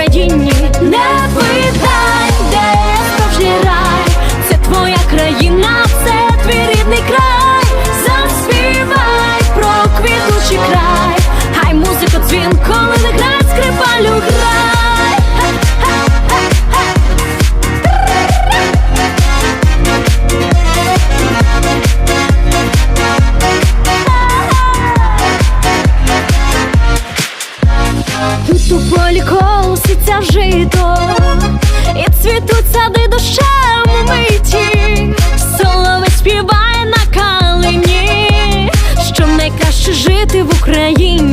країні. Не питай, де справжній рай, це твоя країна, це твій рідний край, заспівай про квітучий край, хай музика дзвін, коли не грає скрипалю. Тут у полі колоситься жито, і цвітуть сади дощем у миті, соловець співає на калині, що найкраще жити в Україні.